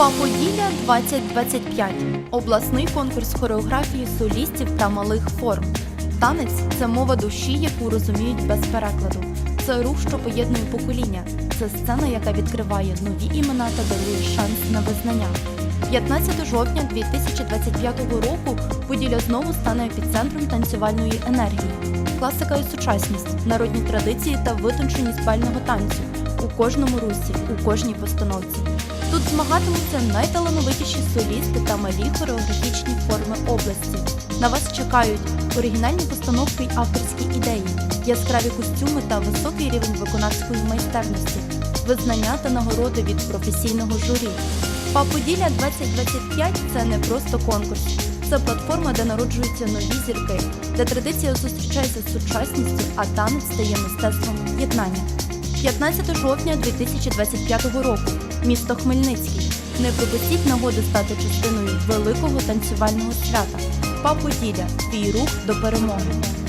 Поділля 2025 обласний конкурс хореографії солістів та малих форм. Танець це мова душі, яку розуміють без перекладу. Це рух, що поєднує покоління. Це сцена, яка відкриває нові імена та дарує шанс на визнання. 15 жовтня 2025 року Поділля знову стане епіцентром танцювальної енергії. Класика і сучасність, народні традиції та витонченість бального танцю у кожному русі, у кожній постановці. Тут змагатимуться найталановитіші солісти та малі хореографічні форми області. На вас чекають оригінальні постановки й авторські ідеї, яскраві костюми та високий рівень виконавської майстерності, визнання та нагороди від професійного журі. Паподілля 2025 це не просто конкурс. Це платформа, де народжуються нові зірки, де традиція зустрічається з сучасністю, а танець стає мистецтвом єднання. 15 жовтня 2025 року. Місто Хмельницький. Не пропустіть нагоди стати частиною великого танцювального свята. Діля Твій рух до перемоги.